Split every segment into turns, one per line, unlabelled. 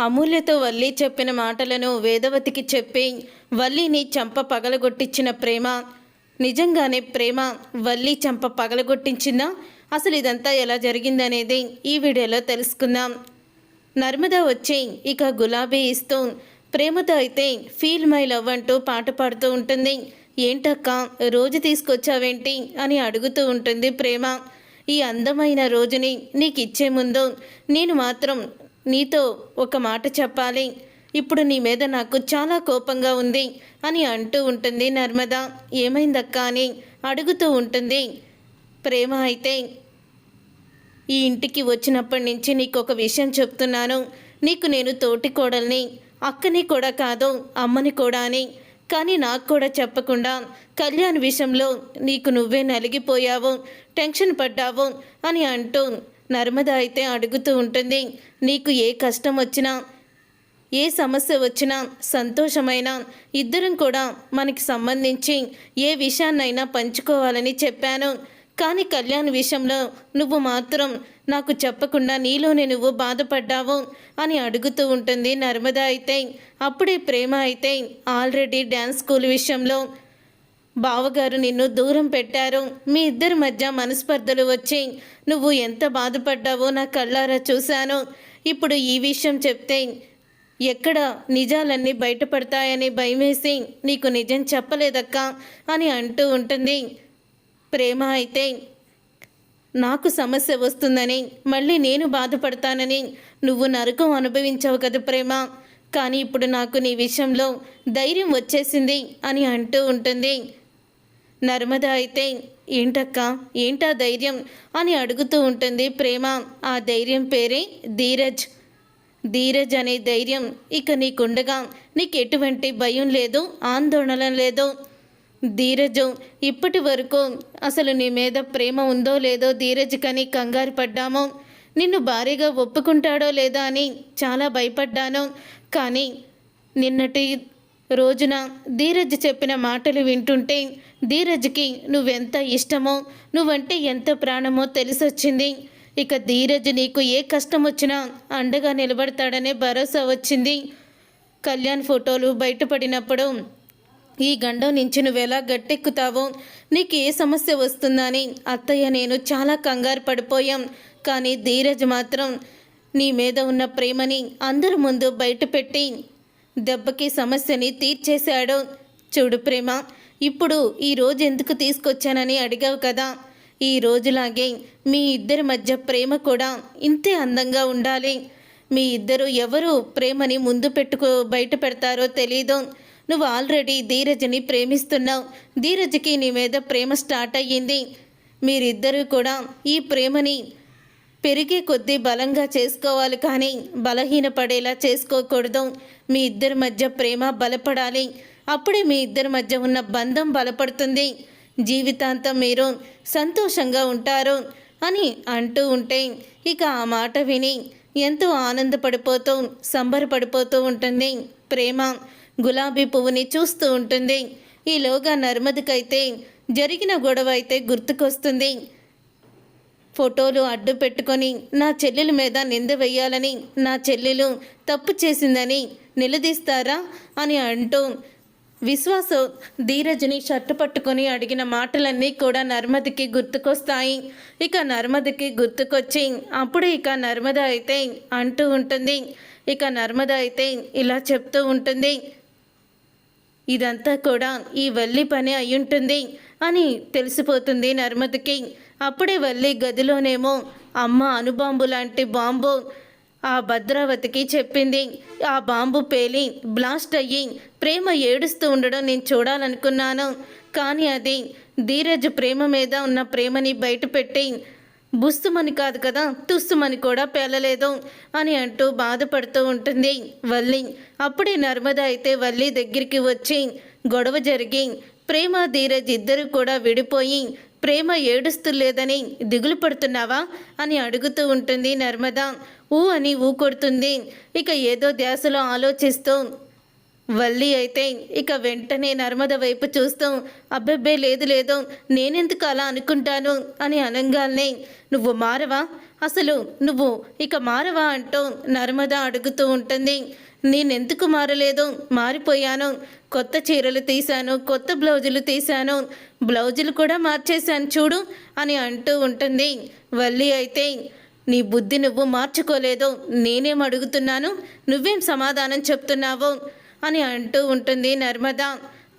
అమూల్యతో వల్లి చెప్పిన మాటలను వేదవతికి చెప్పి వల్లిని చంప పగలగొట్టించిన ప్రేమ నిజంగానే ప్రేమ వల్లి చంప పగలగొట్టించిందా? అసలు ఇదంతా ఎలా జరిగిందనేది ఈ వీడియోలో తెలుసుకుందాం. నర్మద వచ్చి ఇక గులాబీ ఇస్తూ ప్రేమతో అయితే ఫీల్ మై లవ్ అంటూ పాట పాడుతూ ఉంటుంది. ఏంటక్క రోజు తీసుకొచ్చావేంటి? అని అడుగుతూ ఉంటుంది ప్రేమ. ఈ అందమైన రోజుని నీకు ఇచ్చే ముందు నేను మాత్రం నీతో ఒక మాట చెప్పాలి. ఇప్పుడు నీ మీద నాకు చాలా కోపంగా ఉంది అని అంటూ ఉంటుంది నర్మద. ఏమైందక్క అని అడుగుతూ ఉంటుంది. ప్రేమ అయితే ఈ ఇంటికి వచ్చినప్పటి నుంచి నీకు ఒక విషయం చెప్తున్నాను. నీకు నేను తోటి కోడల్ని అక్కని కూడా కాదు అమ్మని కూడా అని. కానీ నాకు కూడా చెప్పకుండా కళ్యాణ్ విషయంలో నీకు నువ్వే నలిగిపోయావు టెన్షన్ పడ్డావు అని అంటూ నర్మద అయితే అడుగుతూ ఉంటుంది నీకు ఏ కష్టం వచ్చినా ఏ సమస్య వచ్చినా సంతోషమైన ఇద్దరం కూడా మనకి సంబంధించి ఏ విషయాన్నైనా పంచుకోవాలని చెప్పాను. కానీ కళ్యాణ్ విషయంలో నువ్వు మాత్రం నాకు చెప్పకుండా నీలోనే నువ్వు బాధపడ్డావు అని అడుగుతూ ఉంటుంది నర్మద అయితే. అప్పుడే ప్రేమ అయితే ఆల్రెడీ డ్యాన్స్ స్కూల్ విషయంలో బావగారు నిన్ను దూరం పెట్టారు. మీ ఇద్దరి మధ్య మనస్పర్ధలు వచ్చి నువ్వు ఎంత బాధపడ్డావో నా కళ్ళారా చూశాను. ఇప్పుడు ఈ విషయం చెప్తే ఎక్కడ నిజాలన్నీ బయటపడతాయని భయమేసి నీకు నిజం చెప్పలేదక్క అని అంటూ ఉంటుంది. ప్రేమ అయితే నాకు సమస్య వస్తుందని మళ్ళీ నేను బాధపడతానని నువ్వు నరకం అనుభవించావు కదా ప్రేమ. కానీ ఇప్పుడు నాకు నీ విషయంలో ధైర్యం వచ్చేసింది అని అంటూ ఉంటుంది. నర్మద అయితే ఏంటక్క? ఏంటా ధైర్యం? అని అడుగుతూ ఉంటుంది ప్రేమ. ఆ ధైర్యం పేరే ధీరజ్. ధీరజ్ అనే ధైర్యం ఇక నీకుండగా. నీకు ఎటువంటి భయం లేదు ఆందోళన లేదు. ధీరజు ఇప్పటి వరకు అసలు నీ మీద ప్రేమ ఉందో లేదో ధీరజ్ కని కంగారు పడ్డాము. నిన్ను భారీగా ఒప్పుకుంటాడో లేదో అని చాలా భయపడ్డాను. కానీ నిన్నటి రోజున ధీరజ్ చెప్పిన మాటలు వింటుంటే ధీరజ్కి నువ్వెంత ఇష్టమో నువ్వంటే ఎంత ప్రాణమో తెలిసొచ్చింది. ఇక ధీరజ్ నీకు ఏ కష్టం వచ్చినా అండగా నిలబడతాడనే భరోసా వచ్చింది. కళ్యాణ్ ఫోటోలు బయటపడినప్పుడు ఈ గండం నుంచి నువ్వెలా గట్టెక్కుతావో నీకు ఏ సమస్య వస్తుందని అత్తయ్య నేను చాలా కంగారు పడిపోయాం. కానీ ధీరజ్ మాత్రం నీ మీద ఉన్న ప్రేమని అందరి ముందు బయటపెట్టి దెబ్బకి సమస్యని తీర్చేశాడు. చూడు ప్రేమ ఇప్పుడు ఈ రోజు ఎందుకు తీసుకొచ్చానని అడిగావు కదా. ఈ రోజులాగే మీ ఇద్దరి మధ్య ప్రేమ కూడా ఇంతే అందంగా ఉండాలి. మీ ఇద్దరు ఎవరు ప్రేమని ముందు పెట్టుకో బయట పెడతారో తెలీదు. నువ్వు ఆల్రెడీ ధీరజ్ని ప్రేమిస్తున్నావు. ధీరజ్కి నీ మీద ప్రేమ స్టార్ట్ అయ్యింది. మీరిద్దరూ కూడా ఈ ప్రేమని పెరిగే కొద్దీ బలంగా చేసుకోవాలి కానీ బలహీనపడేలా చేసుకోకూడదు. మీ ఇద్దరి మధ్య ప్రేమ బలపడాలి. అప్పుడే మీ ఇద్దరి మధ్య ఉన్న బంధం బలపడుతుంది. జీవితాంతం మీరు సంతోషంగా ఉంటారు అని అంటూ ఉంటే ఇక ఆ మాట విని ఎంతో ఆనందపడిపోతూ సంబరపడిపోతూ ఉంటుంది. ప్రేమ గులాబీ పువ్వుని చూస్తూ ఉంటుంది. ఈలోగా నర్మదకైతే జరిగిన గొడవ అయితే గుర్తుకొస్తుంది. ఫోటోలు అడ్డు పెట్టుకొని నా చెల్లెల మీద నింద వేయాలని నా చెల్లెలు తప్పు చేసిందని నిలదీస్తారా అని అంటూ విశ్వాసం ధీరజ్ని షర్టు పట్టుకొని అడిగిన మాటలన్నీ కూడా నర్మదికి గుర్తుకొస్తాయి. ఇక నర్మదికి గుర్తుకొచ్చి అప్పుడు ఇక నర్మద అయితే అంటూ ఉంటుంది. ఇక నర్మద అయితే ఇలా చెప్తూ ఉంటుంది. ఇదంతా కూడా ఈ వెళ్ళి పని అయ్యుంటుంది అని తెలిసిపోతుంది నర్మదకి. అప్పుడే వల్లి గదిలోనేమో అమ్మ అణుబాంబు లాంటి బాంబు ఆ భద్రావతికి చెప్పింది. ఆ బాంబు పేలి బ్లాస్ట్ అయ్యి ప్రేమ ఏడుస్తూ ఉండడం నేను చూడాలనుకున్నాను. కానీ అది ధీరజ్ ప్రేమ మీద ఉన్న ప్రేమని బయటపెట్టి బుస్తుమని కాదు కదా తుస్తుమని కూడా పేలలేదు అని అంటూ బాధపడుతూ ఉంటుంది. వల్లి అప్పుడే నర్మద అయితే వల్లి దగ్గరికి వచ్చి గొడవ జరిగి ప్రేమ ధీరజ్ ఇద్దరు కూడా విడిపోయి ప్రేమ ఏడుస్తులేదని దిగులు పడుతున్నావా అని అడుగుతూ ఉంటుంది నర్మద. ఊ అని ఊ కొడుతుంది. ఇక ఏదో ధ్యాసలో ఆలోచిస్తూ వల్లి అయితే ఇక వెంటనే నర్మద వైపు చూస్తాం. అబ్బబ్బే లేదు లేదు నేనెందుకు అలా అనుకుంటాను? అని అనగానే నువ్వు మారవా? అసలు నువ్వు ఇక మారవా? అంటూ నర్మద అడుగుతూ ఉంటుంది. నేనెందుకు మారలేదు? మారిపోయాను. కొత్త చీరలు తీశాను కొత్త బ్లౌజులు తీశాను. బ్లౌజులు కూడా మార్చేశాను చూడు అని అంటూ ఉంటుంది. వల్లి అయితే నీ బుద్ధి నువ్వు మార్చుకోలేదు. నేనేం అడుగుతున్నాను? నువ్వేం సమాధానం చెప్తున్నావు? అని అంటూ ఉంటుంది. నర్మద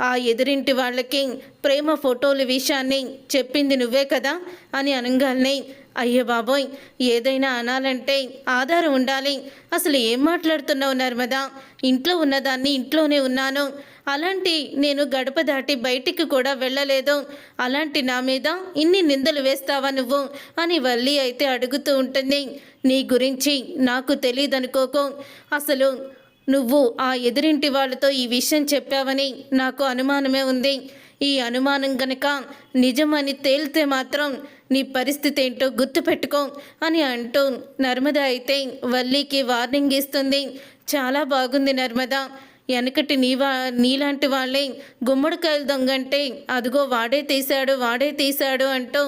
ఆ ఎదురింటి వాళ్ళకి ప్రేమ ఫోటోల విషయాన్ని చెప్పింది నువ్వే కదా అని అనగానే అయ్యో బాబోయ్ ఏదైనా అనాలంటే ఆధారం ఉండాలి. అసలు ఏం మాట్లాడుతున్నావు నర్మదా? ఇంట్లో ఉన్నదాన్ని ఇంట్లోనే ఉన్నాను. అలాంటి నేను గడప దాటి బయటికి కూడా వెళ్ళలేదు. అలాంటి నా మీద ఇన్ని నిందలు వేస్తావా నువ్వు? అని వల్లి అయితే అడుగుతూ ఉంటుంది. నీ గురించి నాకు తెలియదనుకోకు అసలు నువ్వు ఆ ఎదురింటి వాళ్ళతో ఈ విషయం చెప్పావని నాకు అనుమానమే ఉంది. ఈ అనుమానం గనక నిజమని తేలితే మాత్రం నీ పరిస్థితి ఏంటో గుర్తుపెట్టుకో అని అంటూ నర్మద అయితే వల్లీకి వార్నింగ్ ఇస్తుంది. చాలా బాగుంది నర్మద. వెనకటి నీవా నీలాంటి వాళ్ళే గుమ్మడికాయలు దొంగంటే అదిగో వాడే తీశాడు వాడే తీశాడు అంటూ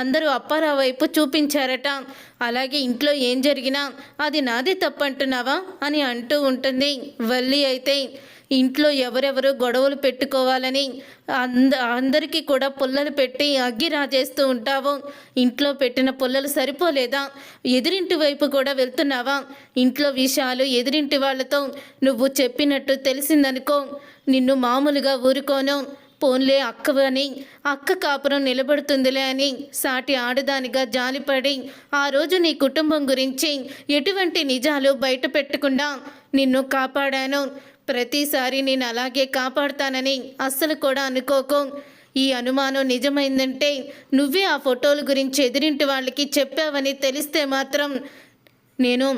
అందరూ అప్పారావు వైపు చూపించారట. అలాగే ఇంట్లో ఏం జరిగినా అది నాదే తప్పంటున్నావా అని అంటూ ఉంటుంది. వల్లి అయితే ఇంట్లో ఎవరెవరు గొడవలు పెట్టుకోవాలని అంద అందరికీ కూడా పుల్లలు పెట్టి అగ్గి రాజేస్తూ ఉంటావు. ఇంట్లో పెట్టిన పుల్లలు సరిపోలేదా? ఎదురింటి వైపు కూడా వెళ్తున్నావా? ఇంట్లో విషయాలు ఎదురింటి వాళ్ళతో నువ్వు చెప్పినట్టు తెలిసిందనుకో నిన్ను మామూలుగా ఊరుకోను. పోన్లే అక్కవని అక్క కాపురం నిలబడుతుందిలే అని సాటి ఆడదానిగా జాలిపడి ఆ రోజు నీ కుటుంబం గురించి ఎటువంటి నిజాలు బయట పెట్టకుండా నిన్ను కాపాడాను. ప్రతిసారి నేను అలాగే కాపాడతానని అస్సలు కూడా అనుకోకు. ఈ అనుమానం నిజమైందంటే నువ్వే ఆ ఫోటోల గురించి ఎదిరింటి వాళ్ళకి చెప్పావని తెలిస్తే మాత్రం నేను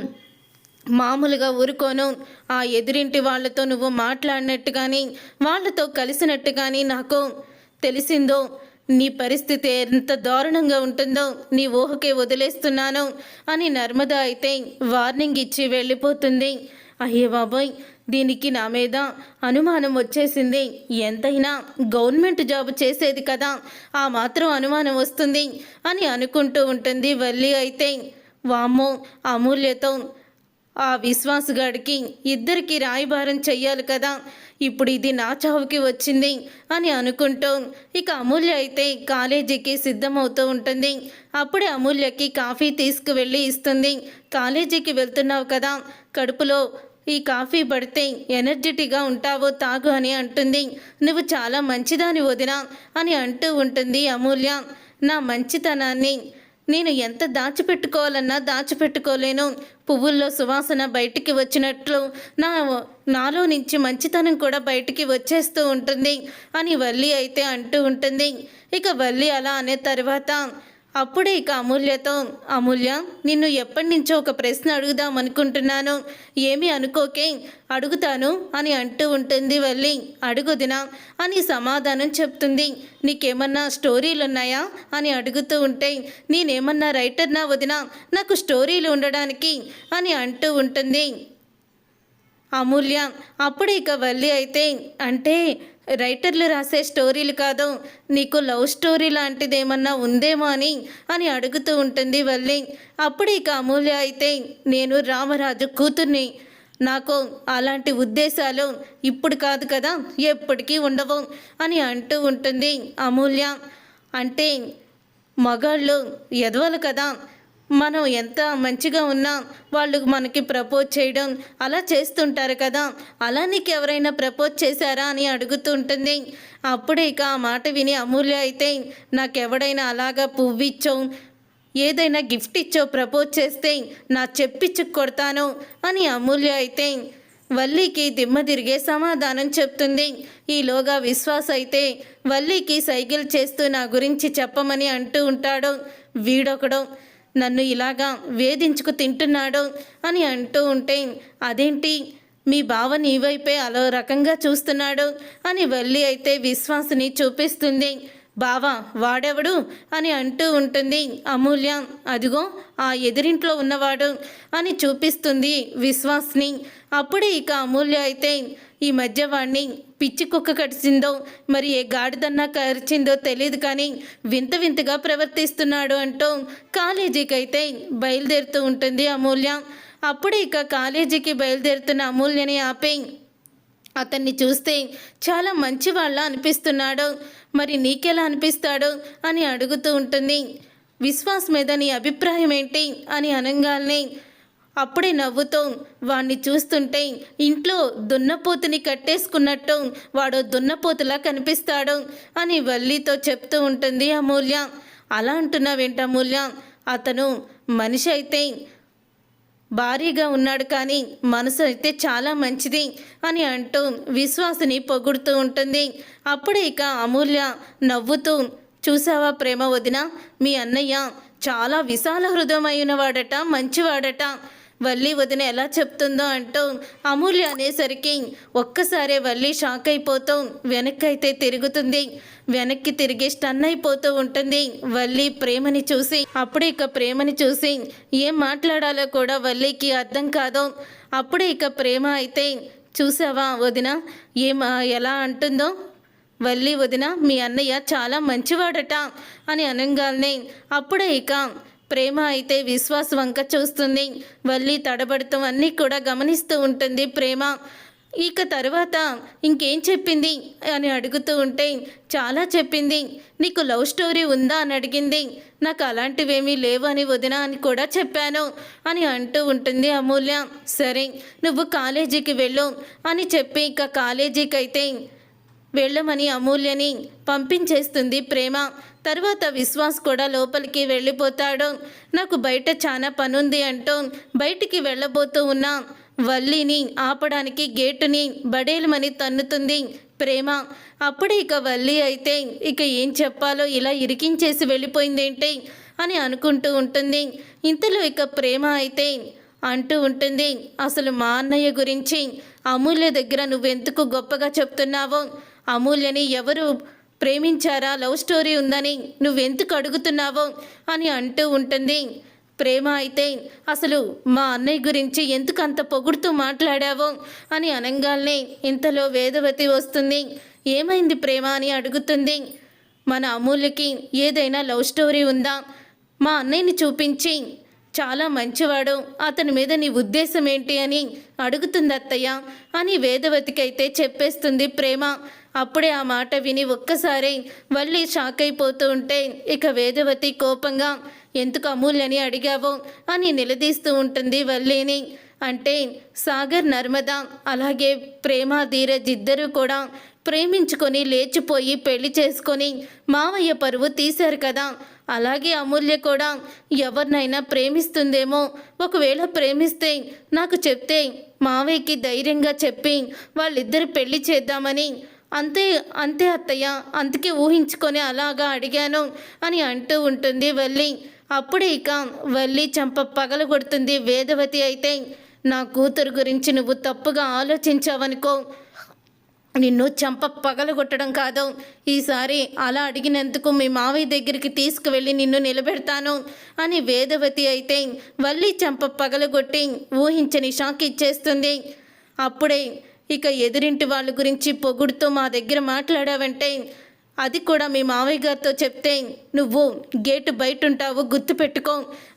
మామూలుగా ఊరుకోను. ఆ ఎదురింటి వాళ్ళతో నువ్వు మాట్లాడినట్టు కానీ వాళ్ళతో కలిసినట్టు కానీ నాకు తెలిసిందో నీ పరిస్థితి ఎంత దారుణంగా ఉంటుందో నీ ఊహకే వదిలేస్తున్నాను అని నర్మద అయితే వార్నింగ్ ఇచ్చి వెళ్ళిపోతుంది. అయ్యే బాబోయ్ దీనికి నా మీద అనుమానం వచ్చేసింది. ఎంతైనా గవర్నమెంట్ జాబ్ చేసేది కదా ఆ మాత్రం అనుమానం వస్తుంది అని అనుకుంటూ ఉంటుంది వల్లి అయితే. వామ్మో అమూల్యతో ఆ విశ్వాసగాడికి ఇద్దరికి రాయబారం చెయ్యాలి కదా ఇప్పుడు ఇది నా చావుకి వచ్చింది అని అనుకుంటూ ఇక అమూల్య అయితే కాలేజీకి సిద్ధమవుతూ ఉంటుంది. అప్పుడే అమూల్యకి కాఫీ తీసుకువెళ్ళి ఇస్తుంది. కాలేజీకి వెళ్తున్నావు కదా కడుపులో ఈ కాఫీ పడితే ఎనర్జెటిక్గా ఉంటావో తాగు అని అంటుంది. నువ్వు చాలా మంచిదాని వదినా అని అంటూ ఉంటుంది అమూల్య. నా మంచితనాన్ని నేను ఎంత దాచిపెట్టుకోవాలన్నా దాచిపెట్టుకోలేను. పువ్వుల్లో సువాసన బయటికి వచ్చినట్లు నా నాలో నుంచి మంచితనం కూడా బయటికి వచ్చేస్తూ ఉంటుంది అని వల్లి అయితే అంటూ ఉంటుంది. ఇక వల్లి అలా అనే తర్వాత అప్పుడే ఇక అమూల్యతో అమూల్య నిన్ను ఎప్పటి నుంచో ఒక ప్రశ్న అడుగుదాం అనుకుంటున్నాను. ఏమి అనుకోకే అడుగుతాను అని అంటూ ఉంటుంది వల్లి. అడుగుదినా అని సమాధానం చెప్తుంది. నీకేమన్నా స్టోరీలు ఉన్నాయా అని అడుగుతూ ఉంటే నేనేమన్నా రైటర్నా వదినా? నాకు స్టోరీలు ఉండడానికి అని అంటూ ఉంటుంది. అమూల్య అప్పుడు ఇక వల్లి అయితే అంటే రైటర్లు రాసే స్టోరీలు కాదు. నీకు లవ్ స్టోరీ లాంటిది ఏమన్నా ఉందేమో అని అని అడుగుతూ ఉంటుంది వల్లి. అప్పుడు ఇక అమూల్య అయితే నేను రామరాజు కూతుర్ని. నాకు అలాంటి ఉద్దేశాలు ఇప్పుడు కాదు కదా ఎప్పటికీ ఉండవు అని అంటూ ఉంటుంది అమూల్య. అంటే మగాళ్ళు ఎదవలు కదా మనం ఎంత మంచిగా ఉన్నా వాళ్ళు మనకి ప్రపోజ్ చేయడం అలా చేస్తుంటారు కదా. అలా నీకు ఎవరైనా ప్రపోజ్ చేశారా అని అడుగుతుంటుంది అప్పుడే ఇక ఆ మాట విని అమూల్య అయితే నాకెవడైనా అలాగా పువ్విచ్చో ఏదైనా గిఫ్ట్ ఇచ్చో ప్రపోజ్ చేస్తే నా చెప్పిచ్చు కొడతాను? అని అమూల్య అయితే వల్లీకి దిమ్మ తిరిగే సమాధానం చెప్తుంది. ఈలోగా విశ్వాస్ అయితే వల్లీకి సైకిల్ చేస్తూ నా గురించి చెప్పమని అంటూ ఉంటాడు. వీడొకడు నన్ను ఇలాగా వేధించుకు తింటున్నాడు అని అంటూ ఉంటే అదేంటి? మీ బావ నీ వైపే అలో రకంగా చూస్తున్నాడు అని వెళ్ళి అయితే విశ్వాసుని చూపిస్తుంది. బావా వాడెవడు? అని అంటూ ఉంటుంది. అమూల్య అదిగో ఆ ఎదురింట్లో ఉన్నవాడు అని చూపిస్తుంది విశ్వాస్ని. అప్పుడే ఇక అమూల్య అయితే ఈ మధ్య వాడిని పిచ్చి కుక్క కరిచిందో మరి ఏ గాడిదన్నా కరిచిందో తెలియదు కానీ వింత వింతగా ప్రవర్తిస్తున్నాడు అంటూ కాలేజీకి అయితే బయలుదేరుతూ ఉంటుంది అమూల్య. అప్పుడే ఇక కాలేజీకి బయలుదేరుతున్న అమూల్యని ఆపి అతన్ని చూస్తే చాలా మంచివాళ్ళ అనిపిస్తున్నాడు. మరి నీకెలా అనిపిస్తాడు అని అడుగుతూ ఉంటుంది. విశ్వాస్ మీద నీ అభిప్రాయం ఏంటి? అని అనగానే అప్పుడే నవ్వుతూ వాణ్ణి చూస్తుంటే ఇంట్లో దున్నపోతుని కట్టేసుకున్నట్టు వాడు దున్నపోతులా కనిపిస్తాడు అని వల్లితో చెప్తూ ఉంటుంది అమూల్య. అలా అంటున్నావేంటి అమూల్య? అతను మనిషి అయితే భారీగా ఉన్నాడు కానీ మనసు అయితే చాలా మంచిది అని అంటూ విశ్వాసుని పొగుడుతూ ఉంటుంది. అప్పుడే ఇక అమూల్య నవ్వుతూ చూసావా ప్రేమ వదిన మీ అన్నయ్య చాలా విశాల హృదయమైన మంచివాడట. వల్లి వదిన ఎలా చెప్తుందో అంటూ అమూల్య అనేసరికి ఒక్కసారే వల్లి షాక్ అయిపోతూ వెనక్కి అయితే తిరుగుతుంది. వెనక్కి తిరిగి స్టన్ అయిపోతూ ఉంటుంది. వల్లి ప్రేమని చూసి అప్పుడే ఇక ప్రేమని చూసి ఏం మాట్లాడాలో కూడా వల్లికి అర్థం కాదు. అప్పుడే ఇక ప్రేమ అయితే చూసావా వదిన ఏం ఎలా అంటుందో? వల్లి వదిన మీ అన్నయ్య చాలా మంచివాడట అని అనగానే అప్పుడే ఇక ప్రేమ అయితే విశ్వాస్ వంక చూస్తుంది. వల్లి తడబడుతూ అన్నీ కూడా గమనిస్తూ ఉంటుంది ప్రేమ. ఇక తర్వాత ఇంకేం చెప్పింది అని అడుగుతూ ఉంటే చాలా చెప్పింది. నీకు లవ్ స్టోరీ ఉందా అని అడిగింది. నాకు అలాంటివేమీ లేవు అని వదిన అని కూడా చెప్పాను అని అంటూ ఉంటుంది అమూల్య. సరే నువ్వు కాలేజీకి వెళ్ళు అని చెప్పి ఇక కాలేజీకి అయితే వెళ్ళమని అమూల్యని పంపించేస్తుంది ప్రేమ. తర్వాత విశ్వాస్ కూడా లోపలికి వెళ్ళిపోతాడు. నాకు బయట చాలా పనుంది అంటూ బయటికి వెళ్ళబోతూ ఉన్న వల్లిని ఆపడానికి గేటుని బడేలమని తన్నుతుంది ప్రేమ. అప్పుడే ఇక వల్లి అయితే ఇక ఏం చెప్పాలో ఇలా ఇరికించేసి వెళ్ళిపోయిందేంటి అని అనుకుంటూ ఉంటుంది. ఇంతలో ఇక ప్రేమ అయితే అంటూ ఉంటుంది అసలు మా అన్నయ్య గురించి అమూల్య దగ్గర నువ్వెందుకు గొప్పగా చెప్తున్నావో? అమూల్యని ఎవరు ప్రేమించారా? లవ్ స్టోరీ ఉందని నువ్వెందుకు అడుగుతున్నావో అని అంటూ ఉంటుంది. ప్రేమ అయితే అసలు మా అన్నయ్య గురించి ఎందుకు అంత పొగుడుతూ మాట్లాడావో అని అనంగాల్నే ఇంతలో వేదవతి వస్తుంది. ఏమైంది ప్రేమ అని అడుగుతుంది. మన అమూల్యకి ఏదైనా లవ్ స్టోరీ ఉందా? మా అన్నయ్యని చూపించి చాలా మంచివాడు. అతని మీద నీ ఉద్దేశం ఏంటి అని అడుగుతుంది అత్తయ్య. అని వేదవతికి అయితే చెప్పేస్తుంది ప్రేమ. అప్పుడే ఆ మాట విని ఒక్కసారి వల్లి షాక్ అయిపోతూ ఉంటే ఇక వేదవతి కోపంగా ఎందుకు అమూల్యని అడిగావో? అని నిలదీస్తూ ఉంటుంది వల్లిని. అంటే సాగర్ నర్మద అలాగే ప్రేమ ధీరజ్ ఇద్దరూ కూడా ప్రేమించుకొని లేచిపోయి పెళ్ళి చేసుకొని మావయ్య పరువు తీశారు కదా. అలాగే అమూల్య కూడా ఎవరినైనా ప్రేమిస్తుందేమో ఒకవేళ ప్రేమిస్తే నాకు చెప్తే మావయ్యకి ధైర్యంగా చెప్పి వాళ్ళిద్దరు పెళ్ళి చేద్దామని. అంతే అంతే అత్తయ్య అందుకే ఊహించుకొని అలాగా అడిగాను అని అంటూ ఉంటుంది వల్లి. అప్పుడే ఇక వల్లి చంప పగల కొడుతుంది వేదవతి అయితే నా కూతురు గురించి నువ్వు తప్పుగా ఆలోచించావనుకో నిన్ను చంప పగలగొట్టడం కాదు. ఈసారి అలా అడిగినందుకు మీ మావయ్య దగ్గరికి తీసుకువెళ్ళి నిన్ను నిలబెడతాను అని వేదవతి అయితే వల్లి చంప పగలగొట్టి ఊహించని షాక్ ఇచ్చేస్తుంది. అప్పుడే ఇక ఎదురింటి వాళ్ళ గురించి పొగుడుతూ మా దగ్గర మాట్లాడావంటే అది కూడా మీ మావయ్య గారితో చెప్తే నువ్వు గేటు బయట ఉంటావు గుర్తుపెట్టుకో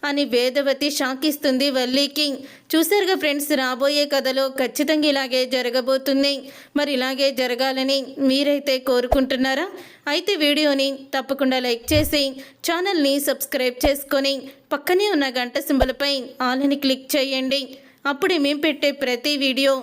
అని వేదవతి షాకిస్తుంది వల్లీకి. చూసారుగా ఫ్రెండ్స్ రాబోయే కథలో ఖచ్చితంగా ఇలాగే జరగబోతుంది. మరి ఇలాగే జరగాలని మీరైతే కోరుకుంటున్నారా? అయితే వీడియోని తప్పకుండా లైక్ చేసి ఛానల్ని సబ్స్క్రైబ్ చేసుకొని పక్కనే ఉన్న గంట సింబలపై ఆల్ని క్లిక్ చేయండి. అప్పుడే మేము పెట్టే ప్రతి వీడియో